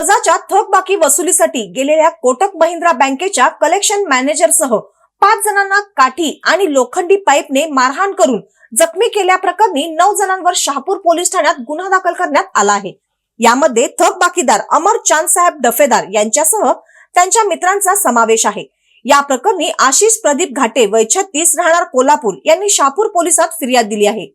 कर्जाच्या थकबाकी वसुलीसाठी गेलेल्या कोटक महिंद्रा बँकेच्या कलेक्शन मॅनेजरसह पाच जणांना काठी आणि लोखंडी पाईपने मारहाण करून जखमी केल्याप्रकरणी नऊ जणांवर शहापूर पोलीस ठाण्यात गुन्हा दाखल करण्यात आला आहे. यामध्ये थकबाकीदार अमर चांद साहेब डफेदार यांच्यासह त्यांच्या मित्रांचा समावेश आहे. या प्रकरणी आशिष प्रदीप घाटे वय छत्तीस राहणार कोल्हापूर यांनी शहापूर पोलिसात फिर्याद दिली आहे.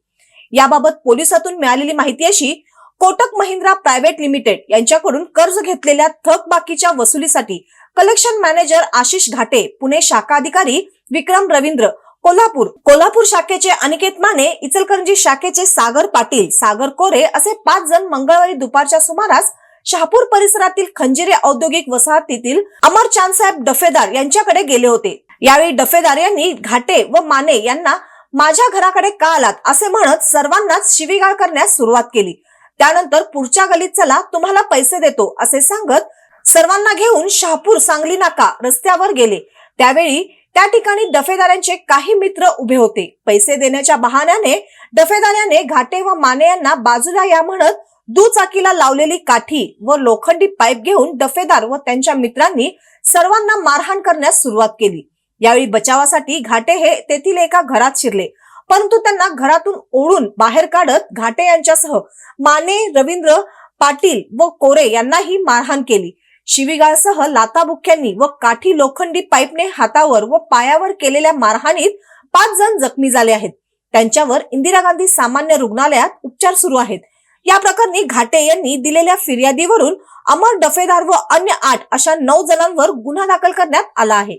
याबाबत पोलिसातून मिळालेली माहिती अशी कोटक महिंद्रा प्रायव्हेट लिमिटेड यांच्याकडून कर्ज घेतलेल्या थकबाकीच्या वसुलीसाठी कलेक्शन मॅनेजर आशिष घाटे पुणे शाखा अधिकारी विक्रम रवींद्र कोल्हापूर कोल्हापूर शाखेचे अनिकेत माने इचलकरंजी शाखेचे सागर पाटील सागर कोरे असे पाच जण मंगळवारी दुपारच्या सुमारास शहापूर परिसरातील खंजिरे औद्योगिक वसाहतीतील अमर चांदसाहेब डफेदार यांच्याकडे गेले होते. यावेळी डफेदार यांनी घाटे व माने यांना माझ्या घराकडे का आलात असे म्हणत सर्वांनाच शिवीगाळ करण्यास सुरुवात केली. त्यानंतर पुढच्या गलीत चला तुम्हाला पैसे देतो असे सांगत सर्वांना घेऊन शहापूर सांगली नाका रस्त्यावर गेले. त्यावेळी त्या ठिकाणी डफेदारांचे काही मित्र उभे होते. पैसे देण्याच्या बहाण्याने डफेदाराने घाटे व माने यांना बाजूला या म्हणत दुचाकीला लावलेली काठी व लोखंडी पाईप घेऊन डफेदार व त्यांच्या मित्रांनी सर्वांना मारहाण करण्यास सुरुवात केली. यावेळी बचावासाठी घाटे हे तेथील एका घरात शिरले. परंतु त्यांना घरातून ओढून बाहेर काढत घाटे यांच्यासह माने रवींद्र पाटील व कोरे यांनाही मारहाण केली. शिवीगाळसह लाताबुक्क्यांनी व काठी लोखंडी पाईपने हातावर व पायावर केलेल्या मारहाणीत पाच जण जखमी झाले आहेत. त्यांच्यावर इंदिरा गांधी सामान्य रुग्णालयात उपचार सुरू आहेत. या प्रकरणी घाटे यांनी दिलेल्या फिर्यादीवरून अमर डफेदार व अन्य आठ अशा नऊ जणांवर गुन्हा दाखल करण्यात आला आहे.